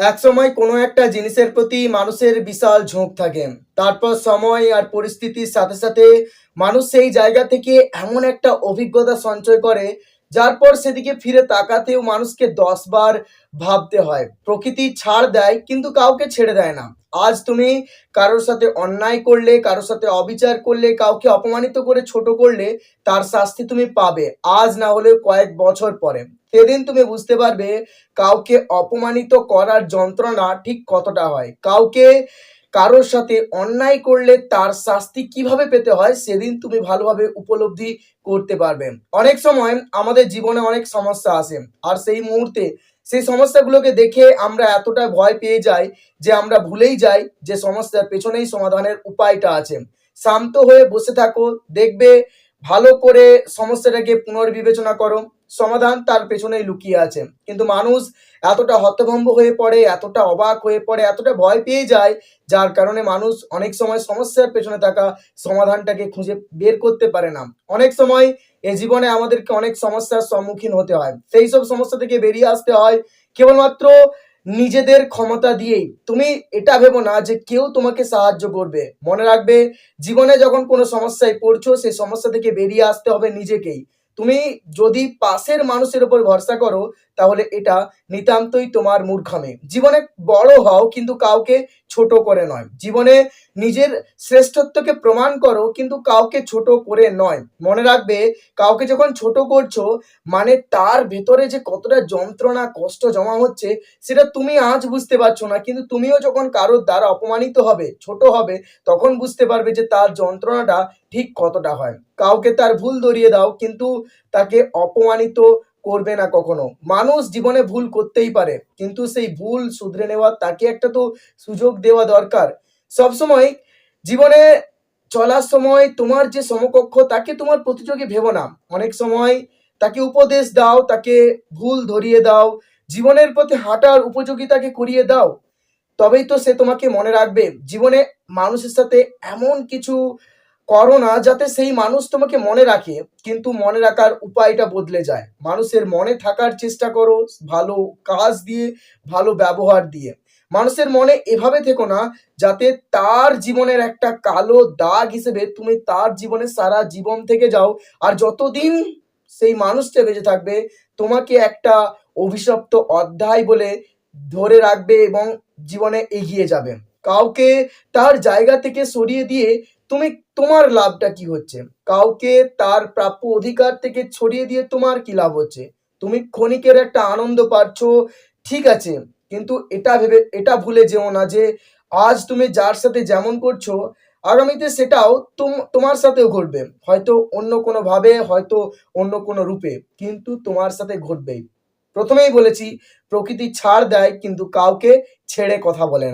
একসময় কোনো একটা জিনিসের প্রতি মানুষের বিশাল ঝোঁক থাকে। তারপর সময় আর পরিস্থিতির সাথে সাথে মানুষ সেই জায়গা থেকে এমন একটা অভিজ্ঞতা সঞ্চয় করে, যার পর সেদিকে ফিরে তাকাতেও মানুষকে দশবার ভাবতে হয়। প্রকৃতি ছাড় দেয়, কিন্তু কাউকে ছেড়ে দেয় না। আজ তুমি কারোর সাথে অন্যায় করলে, কারোর সাথে অবিচার করলে, কাউকে অপমানিত করে ছোট করলে, তার শাস্তি তুমি পাবে। আজ না হলেও কয়েক বছর পরে। সেদিন তুমি বুঝতে পারবে কাউকে অপমানিত করার যন্ত্রণা ঠিক কতটা হয়। কাউকে কারোর সাথে অন্যায় করলে তার শাস্তি কীভাবে পেতে হয়, সেদিন তুমি ভালোভাবে উপলব্ধি করতে পারবে। অনেক সময় আমাদের জীবনে অনেক সমস্যা আসে। আর সেই মুহূর্তে সেই সমস্যাগুলোকে দেখে আমরা এতটা ভয় পেয়ে যাই যে আমরা ভুলেই যাই যে সমস্যার পেছনেই সমাধানের উপায়টা আছে। শান্ত হয়ে বসে থাকো, দেখবে ভালো করে সমস্যাটাকে পুনর্বিবেচনা করো। সমাধান তার পেছনেই লুকিয়ে আছে। কিন্তু মানুষ এতটা হতভম্ব হয়ে পড়ে, এতটা অবাক হয়ে পড়ে, এতটা ভয় পেয়ে যায়, যার কারণে মানুষ অনেক সময় সমস্যার পেছনে থাকা সমাধানটাকে খুঁজে বের করতে পারে না। অনেক সময় এ জীবনে আমাদেরকে অনেক সমস্যার সম্মুখীন হতে হয়। সেই সব সমস্যা থেকে বেরিয়ে আসতে হয় কেবলমাত্র নিজেদের ক্ষমতা দিয়েই। তুমি এটা ভেবো না যে কেউ তোমাকে সাহায্য করবে। মনে রাখবে, জীবনে যখন কোনো সমস্যায় পড়ছো, সেই সমস্যা থেকে বেরিয়ে আসতে হবে নিজেকেই। তুমি যদি পাশের মানুষের উপর ভরসা করো, তাহলে এটা নিতান্তই তোমার মূর্খামে। জীবনে বড় হও, কিন্তু কাউকে ছোট করে নয়। জীবনে নিজের শ্রেষ্ঠত্বকে প্রমাণ করো, কিন্তু কাউকে ছোট করে নয়। মনে রাখবে, কাউকে যখন ছোট করছ মানে তার ভেতরে যে কতটা যন্ত্রণা, কষ্ট জমা হচ্ছে, সেটা তুমি আজ বুঝতে পারছ না। কিন্তু তুমিও যখন কারোর দ্বারা অপমানিত হবে, ছোট হবে, তখন বুঝতে পারবে যে তার যন্ত্রণাটা ঠিক কতটা হয়। কাউকে তার ভুল ধরিয়ে দাও, কিন্তু তাকে অপমানিত করবে না কখনো। মানুষ জীবনে ভুল করতেই পারে, কিন্তু সেই ভুল শুধরে নেওয়ার তাকে একটা তো সুযোগ দেওয়া দরকার। সবসময় জীবনে চলার সময় তোমার যে সমকক্ষ, তাকে তোমার প্রতিযোগী ভেবো না। অনেক সময় তাকে উপদেশ দাও, তাকে ভুল ধরিয়ে দাও, জীবনের পথে হাঁটার উপযোগিতাকে করিয়ে দাও। তবেই তো সে তোমাকে মনে রাখবে। জীবনে মানুষের সাথে এমন কিছু করো না যাতে সেই মানুষ তোমাকে মনে রাখে, কিন্তু মনে রাখার উপায়টা বদলে যায়। মানুষের মনে থাকার চেষ্টা করো, ভালো কাজ দিয়ে, ভালো ব্যবহার দিয়ে। মানুষের মনে এভাবে থেকো না যাতে তার জীবনের একটা কালো দাগ হিসেবে তুমি তার জীবনে সারা জীবন থেকে যাও। আর যতদিন সেই মানুষটা বেঁচে থাকবে, তোমাকে একটা অভিশপ্ত অধ্যায় বলে ধরে রাখবে এবং জীবনে এগিয়ে যাবে। কাউকে তার জায়গা থেকে সরিয়ে দিয়ে তুমি তোমার লাভটা কি হচ্ছে? কাউকে তার প্রাপ্য অধিকার থেকে ছড়িয়ে দিয়ে তোমার কি লাভ হচ্ছে? তুমি ক্ষণিকের একটা আনন্দ পাচ্ছ, ঠিক আছে, কিন্তু এটা ভেবে, এটা ভুলে যেও না যে আজ তুমি যার সাথে যেমন করছ, আগামীতে সেটাও তুম- তোমার সাথেও ঘটবে। হয়তো অন্য কোনো ভাবে, হয়তো অন্য কোনো রূপে, কিন্তু তোমার সাথে ঘটবেই। প্রথমেই বলেছি, প্রকৃতি ছাড় দেয়, কিন্তু কাউকে ছেড়ে কথা বলে না।